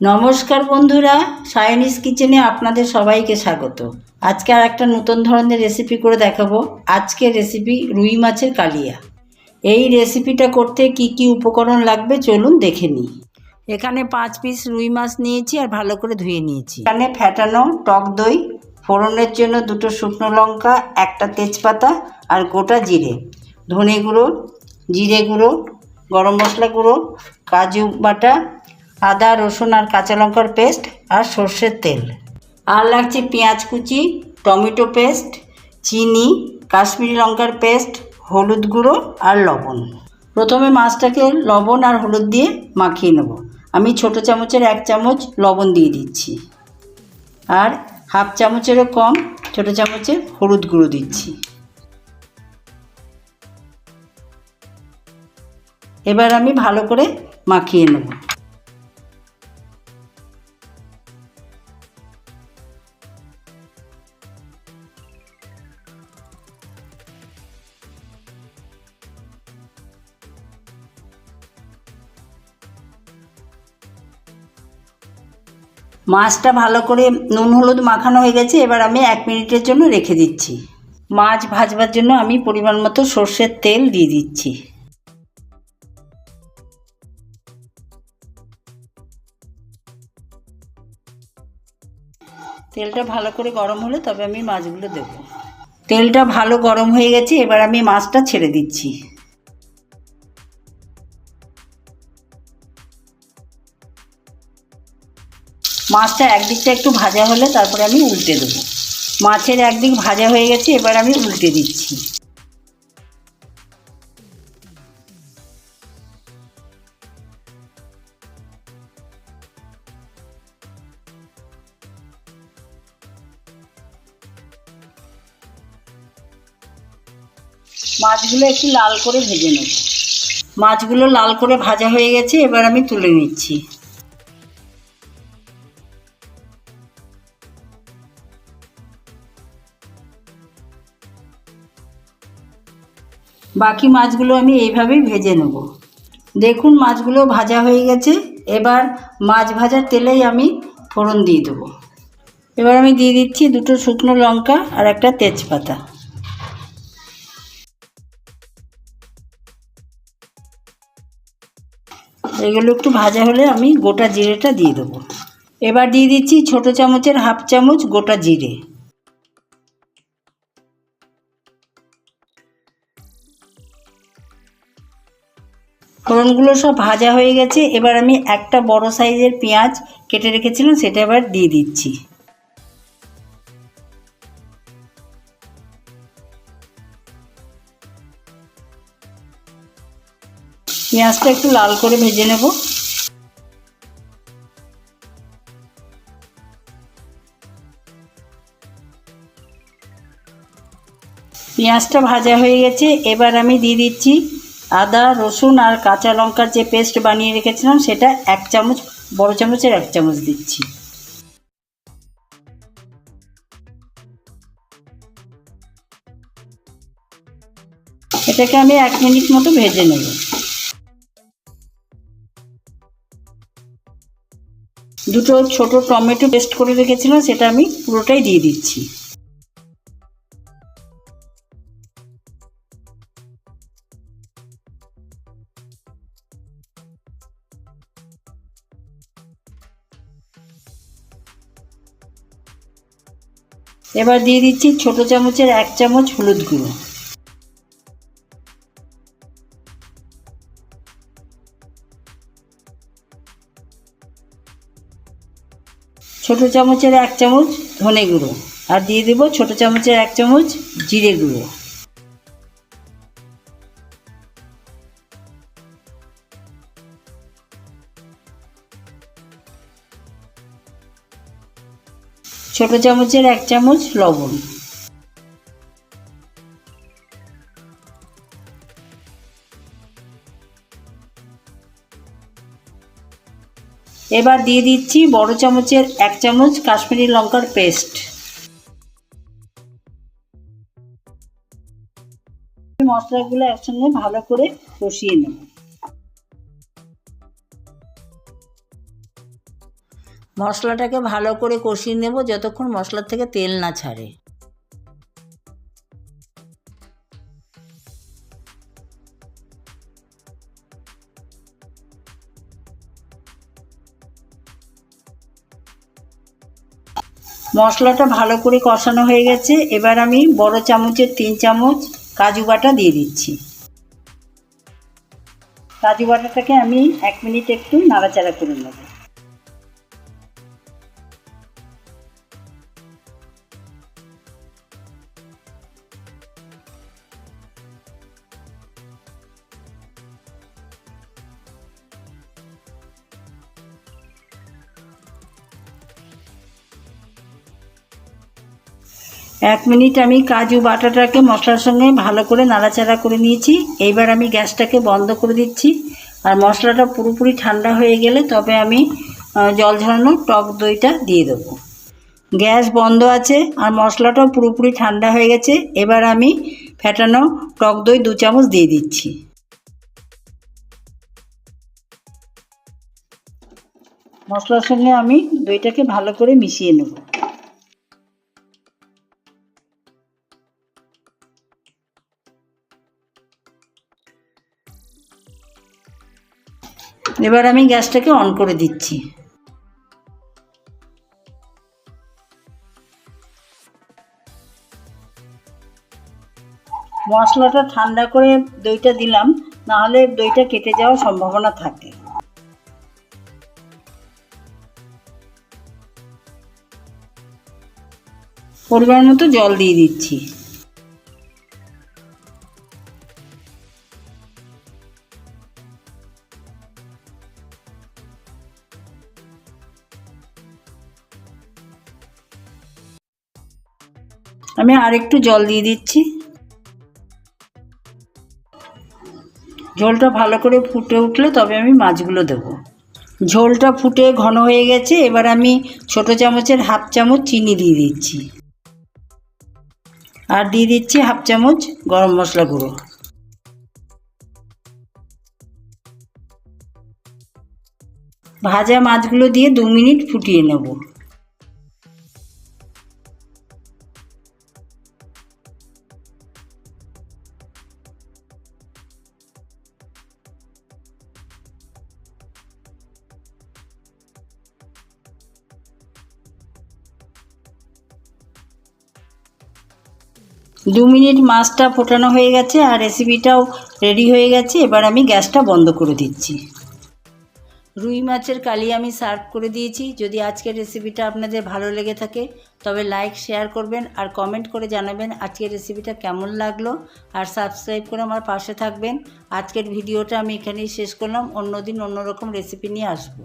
নমস্কার বন্ধুরা সায়নিস কিচেনে আপনাদের সবাইকে স্বাগত। আজকে আর একটা নতুন ধরনের রেসিপি করে দেখাবো। আজকে রেসিপি রুই মাছের কালিয়া। এই রেসিপিটা করতে কি কি উপকরণ লাগবে চলুন দেখে নিই। এখানে পাঁচ পিস রুই মাছ নিয়েছি আর ভালো করে ধুয়ে নিয়েছি। এখানে ফ্যাটানো টক দই, ফোড়নের জন্য দুটো শুকনো লঙ্কা, একটা তেজপাতা আর গোটা জিরে। ধনে গুঁড়ো, জিরে গুঁড়ো, গরম মশলা গুঁড়ো, কাজু বাটা আদা, রসুন আর কাঁচা লঙ্কার পেস্ট আর সর্ষের তেল। আর লাগছে পেঁয়াজ কুচি, টমেটো পেস্ট, চিনি, কাশ্মীরি লঙ্কার পেস্ট, হলুদ গুঁড়ো আর লবণ। প্রথমে মাছটাকে লবণ আর হলুদ দিয়ে মাখিয়ে নেব। আমি ছোট চামচের এক চামচ লবণ দিয়ে দিচ্ছি। আর হাফ চামচেরও কম ছোট চামচের হলুদ গুঁড়ো দিচ্ছি। এবার আমি ভালো করে মাখিয়ে নেব। মাছটা ভালো করে নুন হলুদ মাখানো হয়ে গেছে, এবার আমি এক মিনিটের জন্য রেখে দিচ্ছি। মাছ ভাজবার জন্য আমি পরিমাণ মতো সর্ষের তেল দিয়ে দিচ্ছি। তেলটা ভালো করে গরম হলে তবে আমি মাছগুলো দেবো। তেলটা ভালো গরম হয়ে গেছে, এবার আমি মাছটা ছেড়ে দিচ্ছি। মাছটা একদিকটা একটু ভাজা হলে তারপরে আমি উল্টে দেবো। মাছের একদিক ভাজা হয়ে গেছে, এবার আমি উল্টে দিচ্ছি। মাছগুলো একটু লাল করে ভেজে নেব। মাছগুলো লাল করে ভাজা হয়ে গেছে, এবার আমি তুলে নিচ্ছি। বাকি মাছগুলো আমি এইভাবেই ভেজে নেব। দেখুন মাছগুলো ভাজা হয়ে গেছে। এবার মাছ ভাজার তেলেই আমি ফোড়ন দিয়ে দেবো। এবার আমি দিয়ে দিচ্ছি দুটো শুকনো লঙ্কা আর একটা তেজপাতা। এগুলো একটু ভাজা হলে আমি গোটা জিরেটা দিয়ে দেবো। এবার দিয়ে দিচ্ছি ছোট চামচের হাফ চামচ গোটা জিরে। ফোড়নগুলো সব ভাজা হয়ে গেছে। এবার আমি একটা বড় সাইজের পেঁয়াজ কেটে রেখেছিলাম, সেটা এবার দিয়ে দিচ্ছি। পেঁয়াজটা একটু লাল করে ভেজে নেব। পেঁয়াজটা ভাজা হয়ে গেছে। এবার আমি দিয়ে দিচ্ছি আদা, রসুন আর কাঁচা লঙ্কার যে পেস্ট বানিয়ে রেখেছিলাম, সেটা এক চামচ, বড় চামচের এক চামচ দিচ্ছি। এটাকে আমি এক মিনিট মতো ভেজে নেব। দুটো ছোট টমেটো পেস্ট করে রেখেছিলাম, সেটা আমি পুরোটাই দিয়ে দিচ্ছি। এবার দিয়ে দিচ্ছি ছোট চামচের এক চামচ হলুদ গুঁড়ো। ছোট চামচের এক চামচ ধনে গুঁড়ো। আর দিয়ে দেবো ছোট চামচের এক চামচ জিরে গুঁড়ো। ছোট চামচের এক চামচ লবণ। এবার দিয়ে দিচ্ছি বড় চামচের এক চামচ কাশ্মীরি লঙ্কার পেস্ট। মশলাগুলো একসঙ্গে ভালো করে কষিয়ে নেব। মশলাটাকে ভালো করে কষিয়ে নেব যতক্ষণ মশলার থেকে তেল না ছাড়ে। মশলাটা ভালো করে কষানো হয়ে গেছে। এবার আমি বড় চামচের তিন চামচ কাজু বাটা দিয়ে দিচ্ছি। কাজু বাটাটাকে আমি এক মিনিট একটু নাড়াচাড়া করে নেব। এক মিনিট আমি কাজু বাটাটাকে মশলার সঙ্গে ভালো করে নাড়াচাড়া করে নিয়েছি। এইবার আমি গ্যাসটাকে বন্ধ করে দিচ্ছি। আর মশলাটা পুরোপুরি ঠান্ডা হয়ে গেলে তবে আমি জল ঝরানো টক দইটা দিয়ে দেবো। গ্যাস বন্ধ আছে আর মশলাটাও পুরোপুরি ঠান্ডা হয়ে গেছে। এবার আমি ফেটানো টক দই দু চামচ দিয়ে দিচ্ছি। মশলার সঙ্গে আমি দইটাকে ভালো করে মিশিয়ে নেব। এবার আমি গ্যাসটাকে অন করে দিচ্ছি। মশলাটা ঠান্ডা করে দইটা দিলাম, নাহলে দইটা কেটে যাওয়ার সম্ভাবনা থাকে। পরিমাণ মতো জল দিয়ে দিচ্ছি। আমি আরেকটু জল দিয়ে দিচ্ছি। ঝোলটা ভালো করে ফুটে উঠলে তবে আমি মাছগুলো দেব। ঝোলটা ফুটে ঘন হয়ে গেছে, এবার আমি ছোট চামচের হাফ চামচ চিনি দিয়ে দিচ্ছি। আর দিয়ে দিচ্ছি হাফ চামচ গরম মশলা গুঁড়ো। ভাজা মাছগুলো দিয়ে দু মিনিট ফুটিয়ে নেব। দু মিনিট মাছটা ফোটানো হয়ে গেছে আর রেসিপিটাও রেডি হয়ে গেছে। এবার আমি গ্যাসটা বন্ধ করে দিচ্ছি। রুই মাছের কালি আমি সার্ভ করে দিয়েছি। যদি আজকের রেসিপিটা আপনাদের ভালো লেগে থাকে, তবে লাইক শেয়ার করবেন আর কমেন্ট করে জানাবেন আজকের রেসিপিটা কেমন লাগল। আর সাবস্ক্রাইব করে আমার পাশে থাকবেন। আজকের ভিডিওটা আমি এখানেই শেষ করলাম। অন্যদিন অন্যরকম রেসিপি নিয়ে আসব।